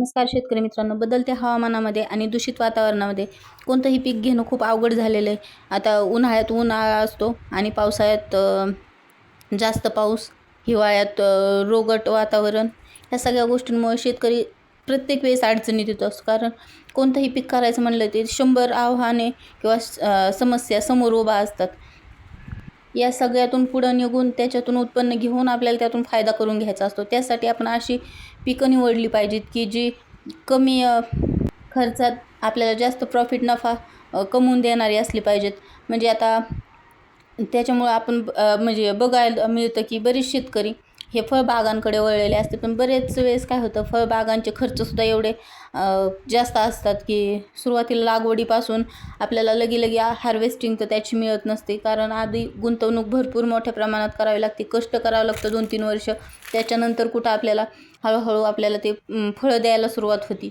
नमस्कार शेतकरी मित्रांनो बदलत्या हवामानामध्ये आणि दूषित वातावरणामध्ये कोणतंही पीक घेणं खूप अवघड झालेलं आहे. आता उन्हाळ्यात उन्हाळा असतो आणि पावसाळ्यात जास्त पाऊस हिवाळ्यात रोगट वातावरण ह्या सगळ्या गोष्टींमुळे शेतकरी प्रत्येक वेळेस अडचणीत येतो. असतो कारण कोणतंही पीक करायचं म्हणलं ते शंभर आव्हाने किंवा समस्या समोर उभा असतात. या सगळ्यातून पुढं निघून त्याच्यातून उत्पन्न घेऊन आपल्याला त्यातून फायदा करून घ्यायचा असतो. त्यासाठी आपण अशी पिकं निवडली पाहिजेत की जी कमी खर्चात आपल्याला जास्त प्रॉफिट नफा कमवून देणारी असली पाहिजेत. म्हणजे आता त्याच्यामुळं आपण म्हणजे बघायला मिळतं की बरेच शेतकरी हे फळबागांकडे वळलेले असते. पण बरेच वेळेस काय होतं फळबागांचे खर्चसुद्धा एवढे जास्त असतात की सुरुवातीला लागवडीपासून आपल्याला लगी लगी हार्वेस्टिंग तर त्याची मिळत नसते. कारण आधी गुंतवणूक भरपूर मोठ्या प्रमाणात करावी लागते. कष्ट करावं लागतं दोन तीन वर्ष. त्याच्यानंतर कुठं आपल्याला हळूहळू आपल्याला ते फळं द्यायला सुरुवात होती.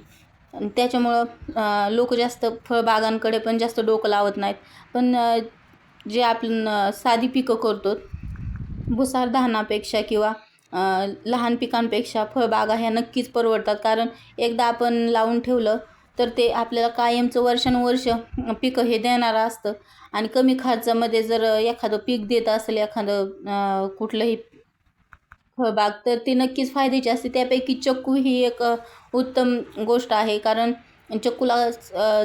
त्याच्यामुळं लोक जास्त फळबागांकडे पण जास्त डोकं लावत नाहीत. पण जे आपण साधी पिकं करतो भुसार धानापेक्षा किंवा लहान पिकांपेक्षा फळबागा ह्या नक्कीच परवडतात. कारण एकदा आपण लावून ठेवलं तर ते आपल्याला कायमचं वर्षानुवर्ष पिकं हे देणारं असतं. आणि कमी खर्चामध्ये जर एखादं पीक देत असेल एखादं कुठलंही फळबाग तर ती नक्कीच फायद्याची असते. त्यापैकी चक्कू ही एक उत्तम गोष्ट आहे. कारण चक्कूला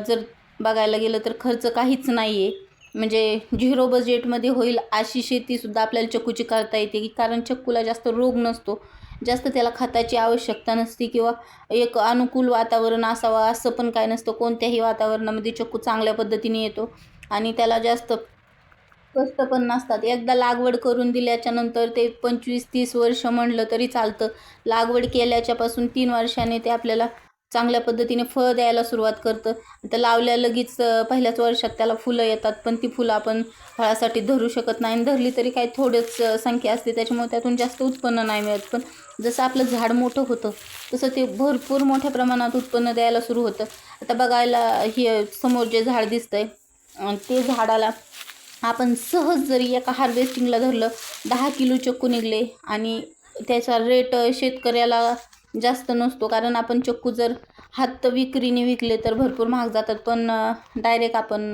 जर बघायला गेलं तर खर्च काहीच नाही आहे म्हणजे झिरो बजेटमध्ये होईल अशी शेतीसुद्धा आपल्याला चक्कूची करता येते की कारण चक्कूला जास्त रोग नसतो. जास्त त्याला खताची आवश्यकता नसते किंवा एक अनुकूल वातावरण असावं असं पण काय नसतं. कोणत्याही वातावरणामध्ये चक्कू चांगल्या पद्धतीने येतो आणि त्याला जास्त कष्ट पण नसतात. एकदा लागवड करून दिल्याच्यानंतर ते पंचवीस तीस वर्ष म्हणलं तरी चालतं. लागवड केल्याच्यापासून तीन वर्षाने ते आपल्याला चांगल्या पद्धतीने फळ द्यायला सुरुवात करतं. तर लावल्या लगेच पहिल्याच वर्षात त्याला फुलं येतात पण ती फुलं आपण फळासाठी धरू शकत नाही. आणि धरली तरी काही थोडंच संख्या असते त्याच्यामुळे त्यातून जास्त उत्पन्न नाही मिळत. पण जसं आपलं झाड मोठं होतं तसं ते भरपूर मोठ्या प्रमाणात उत्पन्न द्यायला सुरू होतं. आता बघायला हे समोर जे झाड दिसतंय आहे ते झाडाला आपण सहज जरी एका हार्वेस्टिंगला धरलं दहा किलो चक्कू निघले आणि त्याचा रेट शेतकऱ्याला जास्त नसतो. कारण आपण चक्कू जर हात विक्रीने विकले तर भरपूर महाग जातात. पण डायरेक्ट आपण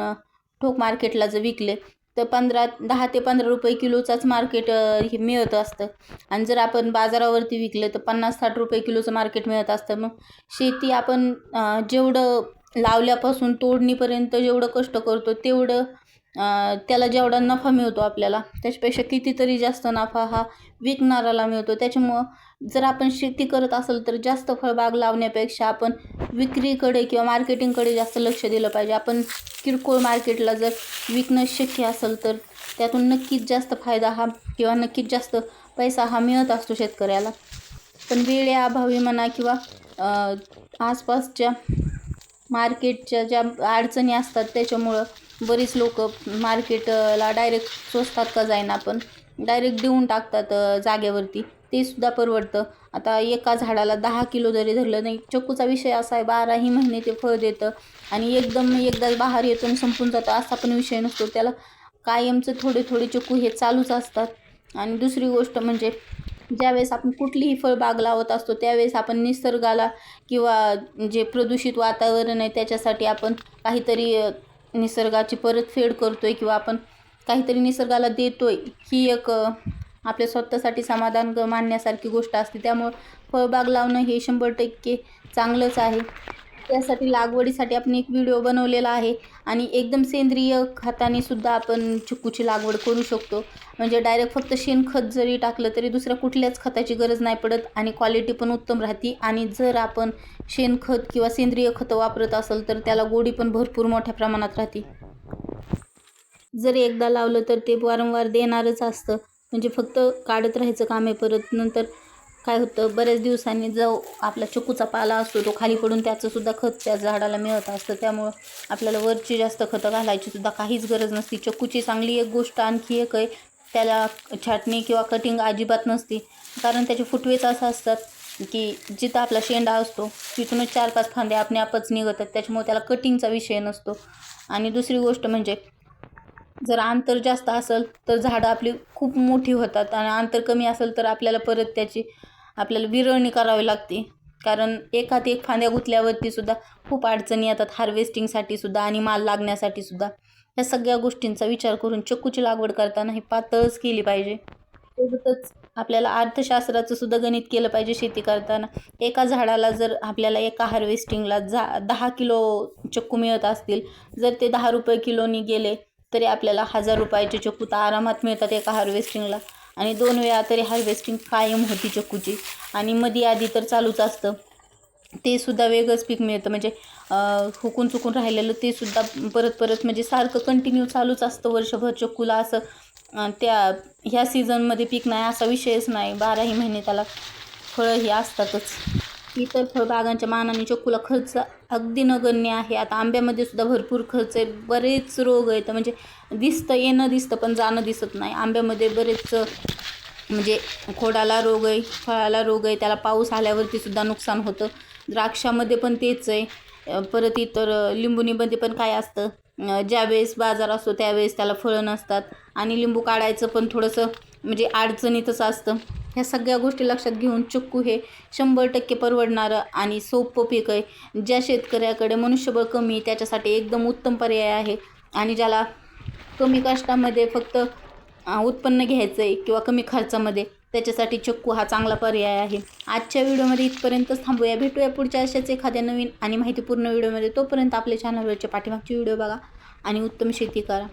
ठोक मार्केटला जर विकले तर पंधरा दहा ते पंधरा रुपये किलोचाच मार्केट हे मिळत असतं. आणि जर आपण बाजारावरती विकलं तर पन्नास साठ रुपये किलोचं मार्केट मिळत असतं. मग शेती आपण जेवढं लावल्यापासून तोडणीपर्यंत जेवढं कष्ट करतो तेवढं त्याला जेवढा नफा मिळतो आपल्याला त्याच्यापेक्षा कितीतरी जास्त नफा हा विकणाराला मिळतो. त्याच्यामुळं जर आपण शेती करत असेल तर जास्त फळबाग लावण्यापेक्षा आपण विक्रीकडे किंवा मार्केटिंगकडे जास्त लक्ष दिलं पाहिजे. आपण किरकोळ मार्केटला जर विकणं शक्य असेल तर त्यातून नक्कीच जास्त फायदा हा किंवा नक्कीच जास्त पैसा हा मिळत असतो शेतकऱ्याला. पण वेळेअभावी म्हणा किंवा आसपासच्या मार्केटच्या ज्या अडचणी असतात त्याच्यामुळं बरीच लोक मार्केटला डायरेक्ट स्वस्तात का जाईना पण. डायरेक्ट देऊन टाकतात जागेवरती. ते सुद्धा परवडतं. आता एका झाडाला दहा किलो जरी धरलं नाही चक्कूचा विषय असा आहे बाराही महिने ते फळ देतं. आणि एकदम एकदा बाहेर येतो आणि संपून जातं असा पण विषय नसतो. त्याला कायमचं थोडे थोडे चक्कू हे चालूच असतात. आणि दुसरी गोष्ट म्हणजे ज्यावेळेस आपण कुठलीही फळबाग लावत असतो त्यावेळेस आपण निसर्गाला किंवा जे प्रदूषित वातावरण आहे त्याच्यासाठी आपण काहीतरी निसर्गाची परतफेड करतो आहे किंवा आपण काहीतरी निसर्गाला देतो आहे ही एक आपल्या स्वतःसाठी समाधान मानण्यासारखी गोष्ट असते. त्यामुळं फळबाग लावणं हे शंभर टक्के चांगलंच आहे. त्यासाठी लागवडीसाठी आपण एक व्हिडिओ बनवलेला आहे आणि एकदम सेंद्रिय खताने सुद्धा आपण चिक्कूची लागवड करू शकतो. म्हणजे डायरेक्ट फक्त शेणखत जरी टाकलं तरी दुसऱ्या कुठल्याच खताची गरज नाही पडत आणि क्वालिटी पण उत्तम राहते. आणि जर आपण शेणखत किंवा सेंद्रिय खतं वापरत असेल तर त्याला गोडी पण भरपूर मोठ्या प्रमाणात राहते. जर एकदा लावलं तर ते वारंवार देणारच असतं. म्हणजे फक्त काढत राहायचं काम आहे परत. नंतर काय होतं बऱ्याच दिवसांनी जो आपला चक्कूचा पाला असतो तो खाली पडून त्याचंसुद्धा खत त्या झाडाला मिळत असतं. त्यामुळं आपल्याला वरची जास्त खतं घालायची सुद्धा काहीच गरज नसते. चक्कूची चांगली एक गोष्ट आणखी एक आहे त्याला छाटणी किंवा कटिंग अजिबात नसते. कारण त्याचे फुटवेच असं असतात की जिथं आपला शेंडा असतो तिथूनच चार पाच फांदे आपणे आपच निघतात. त्याच्यामुळे त्याला कटिंगचा विषय नसतो. आणि दुसरी गोष्ट म्हणजे जर अंतर जास्त असेल तर झाडं आपली खूप मोठी होतात आणि अंतर कमी असेल तर आपल्याला परत त्याची आपल्याला विरळणी करावी लागते. कारण एकात एक फांद्या गुंतल्यावरती सुद्धा खूप अडचणी येतात हार्वेस्टिंगसाठी सुद्धा आणि माल लागण्यासाठी सुद्धा. या सगळ्या गोष्टींचा विचार करून चक्कूची लागवड करताना ही पातळच केली पाहिजे. सोबतच आपल्याला अर्थशास्त्राचं सुद्धा गणित केलं पाहिजे शेती करताना. एका झाडाला जर आपल्याला एका हार्वेस्टिंगला जा दहा किलो चक्कू मिळत असतील जर ते दहा रुपये किलोनी गेले तरी आपल्याला हजार रुपयाचे चक्कू तर आरामात मिळतात एका हार्वेस्टिंगला आणि दोन वेळा तरी हार्वेस्टिंग कायम होती चक्कूची आणि मध्ये आधी तर चालूच असतं. ते सुद्धा वेगळंच पीक मिळतं. म्हणजे हुकून चुकून राहिलेलं ते सुद्धा परत परत म्हणजे सारखं कंटिन्यू चालूच असतं वर्षभर चक्कूला असं. त्या ह्या सीझनमध्ये पीक नाही असा विषयच नाही. बाराही महिने त्याला फळं ही असतातच. इतर फळबागांच्या मानाने चक्कूला खर्च अगदी नगण्य आहे. आता आंब्यामध्ये सुद्धा भरपूर खर्च आहे. बरेच रोग आहेत. म्हणजे दिसतं येणं दिसतं पण जाणं दिसत नाही. आंब्यामध्ये बरेच म्हणजे खोडाला रोग आहे फळाला रोग आहे. त्याला पाऊस आल्यावरती सुद्धा नुकसान होतं. द्राक्षामध्ये पण तेच आहे. परत इतर अं, लिंबुनीमध्ये पण काय असतं ज्यावेळेस बाजार असतो त्यावेळेस त्याला फळं नसतात आणि लिंबू काढायचं पण थोडंसं म्हणजे अडचणीतच असतं. ह्या सगळ्या गोष्टी लक्षात घेऊन चक्कू हे शंभर टक्के परवडणारं आणि सोपं पीक आहे. ज्या शेतकऱ्याकडे मनुष्यबळ कमी त्याच्यासाठी एकदम उत्तम पर्याय आहे आणि ज्याला कमी कष्टामध्ये फक्त उत्पन्न घ्यायचं आहे किंवा कमी खर्चामध्ये त्याच्यासाठी चक्कू हा चांगला पर्याय आहे. आजच्या व्हिडिओमध्ये इथपर्यंतच थांबूया. भेटूया पुढच्या अशाच एखाद्या नवीन आणि माहितीपूर्ण व्हिडिओमध्ये. तोपर्यंत आपल्या चॅनलवरच्या पाठीमागची व्हिडिओ बघा आणि उत्तम शेती करा.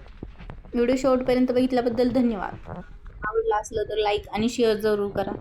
व्हिडिओ शेवटपर्यंत बघितल्याबद्दल धन्यवाद. आवडला असलं तर लाईक आणि शेअर जरूर करा.